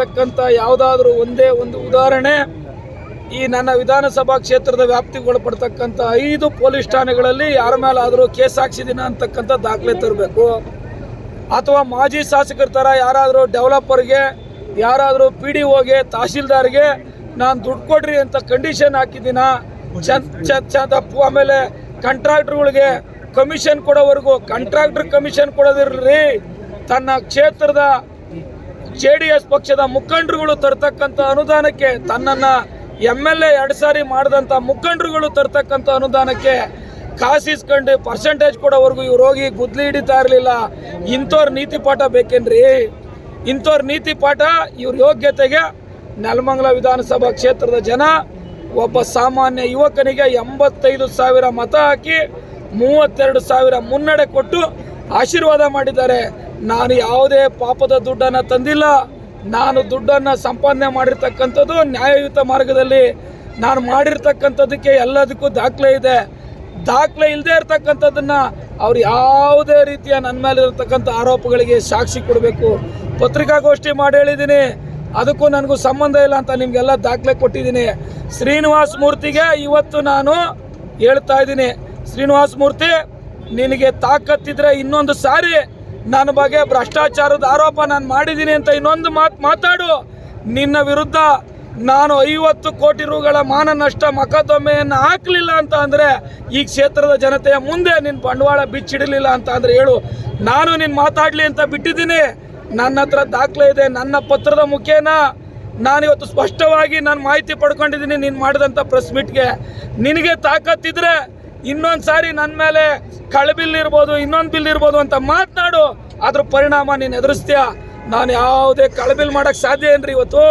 ಆಗಿರ್ತಕ್ಕಂಥ ಯಾವುದಾದ್ರೂ ಒಂದೇ ಒಂದು ಉದಾಹರಣೆ ಈ ನನ್ನ ವಿಧಾನಸಭಾ ಕ್ಷೇತ್ರದ ವ್ಯಾಪ್ತಿಗೆ ಒಳಪಡ್ತಕ್ಕಂಥ ಐದು ಪೊಲೀಸ್ ಠಾಣೆಗಳಲ್ಲಿ ಯಾರ ಮೇಲಾದರೂ ಕೇಸ್ ಹಾಕ್ಸಿದ್ದೀನ ಅಂತಕ್ಕಂಥ ದಾಖಲೆ ತರಬೇಕು. ಅಥವಾ ಮಾಜಿ ಶಾಸಕರ ಥರ ಯಾರಾದರೂ ಡೆವಲಪರ್ಗೆ, ಯಾರಾದರೂ ಪಿ ಡಿ ಒಗೆ ತಹಶೀಲ್ದಾರ್ಗೆ ನಾನು ದುಡ್ಡು ಕೊಡ್ರಿ ಅಂತ ಕಂಡೀಷನ್ ಹಾಕಿದ್ದೀನ ಚಂದ್ ಚಂದ ಚಂದ ಆಮೇಲೆ ಕಾಂಟ್ರಾಕ್ಟ್ರುಗಳಿಗೆ ಕಮಿಷನ್ ಕೊಡೋವರೆಗೂ ಕಾಂಟ್ರಾಕ್ಟರ್ ಕಮಿಷನ್ ಕೊಡೋದಿರ್ರಿ. ತನ್ನ ಕ್ಷೇತ್ರದ ಜೆ ಡಿ ಎಸ್ ಪಕ್ಷದ ಮುಖಂಡರುಗಳು ತರ್ತಕ್ಕಂಥ ಅನುದಾನಕ್ಕೆ ತನ್ನನ್ನು ಎಂ ಎಲ್ ಎ ಎರಡು ಸಾರಿ ಮಾಡಿದಂಥ ಮುಖಂಡರುಗಳು ತರ್ತಕ್ಕಂಥ ಅನುದಾನಕ್ಕೆ ಕಾಸಿಸ್ಕೊಂಡು ಪರ್ಸೆಂಟೇಜ್ ಕೊಡೋವರೆಗೂ ಇವ್ರು ಹೋಗಿ ಗುದ್ಲಿ ಹಿಡಿತಾ ಇರಲಿಲ್ಲ. ಇಂಥವ್ರ ನೀತಿ ಪಾಠ ಬೇಕೇನ್ರಿ? ಇಂಥವ್ರ ನೀತಿ ಪಾಠ ಇವ್ರ ಯೋಗ್ಯತೆಗೆ ನೆಲಮಂಗಲ ವಿಧಾನಸಭಾ ಕ್ಷೇತ್ರದ ಜನ ಒಬ್ಬ ಸಾಮಾನ್ಯ ಯುವಕನಿಗೆ ಎಂಬತ್ತೈದು ಸಾವಿರ ಮತ ಹಾಕಿ ಮೂವತ್ತೆರಡು ಸಾವಿರ ಮುನ್ನಡೆ ಕೊಟ್ಟು ಆಶೀರ್ವಾದ ಮಾಡಿದ್ದಾರೆ. ನಾನು ಯಾವುದೇ ಪಾಪದ ದುಡ್ಡನ್ನು ತಂದಿಲ್ಲ. ನಾನು ದುಡ್ಡನ್ನು ಸಂಪಾದನೆ ಮಾಡಿರ್ತಕ್ಕಂಥದ್ದು ನ್ಯಾಯಯುತ ಮಾರ್ಗದಲ್ಲಿ. ನಾನು ಮಾಡಿರ್ತಕ್ಕಂಥದ್ದಕ್ಕೆ ಎಲ್ಲದಕ್ಕೂ ದಾಖಲೆ ಇದೆ. ದಾಖಲೆ ಇಲ್ಲದೆ ಇರತಕ್ಕಂಥದ್ದನ್ನು ಅವ್ರು ಯಾವುದೇ ರೀತಿಯ ನನ್ನ ಮೇಲೆ ಇರತಕ್ಕಂಥ ಆರೋಪಗಳಿಗೆ ಸಾಕ್ಷಿ ಕೊಡಬೇಕು. ಪತ್ರಿಕಾಗೋಷ್ಠಿ ಮಾಡಿ ಹೇಳಿದ್ದೀನಿ. ಅದಕ್ಕೂ ನನಗೂ ಸಂಬಂಧ ಇಲ್ಲ ಅಂತ ನಿಮಗೆಲ್ಲ ದಾಖಲೆ ಕೊಟ್ಟಿದ್ದೀನಿ. ಶ್ರೀನಿವಾಸ ಮೂರ್ತಿಗೆ ಇವತ್ತು ನಾನು ಹೇಳ್ತಾ ಇದ್ದೀನಿ. ಶ್ರೀನಿವಾಸ ಮೂರ್ತಿ, ನಿನಗೆ ತಾಕತ್ತಿದ್ರೆ ಇನ್ನೊಂದು ಸಾರಿ ನನ್ನ ಬಗ್ಗೆ ಭ್ರಷ್ಟಾಚಾರದ ಆರೋಪ ನಾನು ಮಾಡಿದ್ದೀನಿ ಅಂತ ಇನ್ನೊಂದು ಮಾತು ಮಾತಾಡು. ನಿನ್ನ ವಿರುದ್ಧ ನಾನು ಐವತ್ತು ಕೋಟಿ ರುಗಳ ಮಾನ ನಷ್ಟ ಮೊಕದ್ದಮೆಯನ್ನು ಹಾಕಲಿಲ್ಲ ಅಂತ ಅಂದರೆ ಈ ಕ್ಷೇತ್ರದ ಜನತೆಯ ಮುಂದೆ ನಿನ್ನ ಬಂಡವಾಳ ಬಿಚ್ಚಿಡಲಿಲ್ಲ ಅಂತ ಅಂದರೆ ಹೇಳು. ನಾನು ನಿನ್ನ ಮಾತಾಡಲಿ ಅಂತ ಬಿಟ್ಟಿದ್ದೀನಿ. ನನ್ನ ಹತ್ರ ದಾಖಲೆ ಇದೆ, ನನ್ನ ಪತ್ರದ ಮುಖೇನ. ನಾನಿವತ್ತು ಸ್ಪಷ್ಟವಾಗಿ ನಾನು ಮಾಹಿತಿ ಪಡ್ಕೊಂಡಿದ್ದೀನಿ, ನೀನು ಮಾಡಿದಂಥ ಪ್ರೆಸ್ ಮೀಟ್ಗೆ ನಿನಗೆ ತಾಕತ್ತಿದ್ರೆ ಇನ್ನೊಂದು ಸಾರಿ ನನ್ನ ಮೇಲೆ ಕಳಬಿಲ್ ಇರ್ಬೋದು, ಇನ್ನೊಂದು ಬಿಲ್ ಇರ್ಬೋದು ಅಂತ ಮಾತನಾಡು, ಅದ್ರ ಪರಿಣಾಮ ನೀನು ಎದುರಿಸ್ತೀಯ? ನಾನು ಯಾವುದೇ ಕಳಬಿಲ್ ಮಾಡೋಕ್ಕೆ ಸಾಧ್ಯ ಏನ್ರಿ ಇವತ್ತು?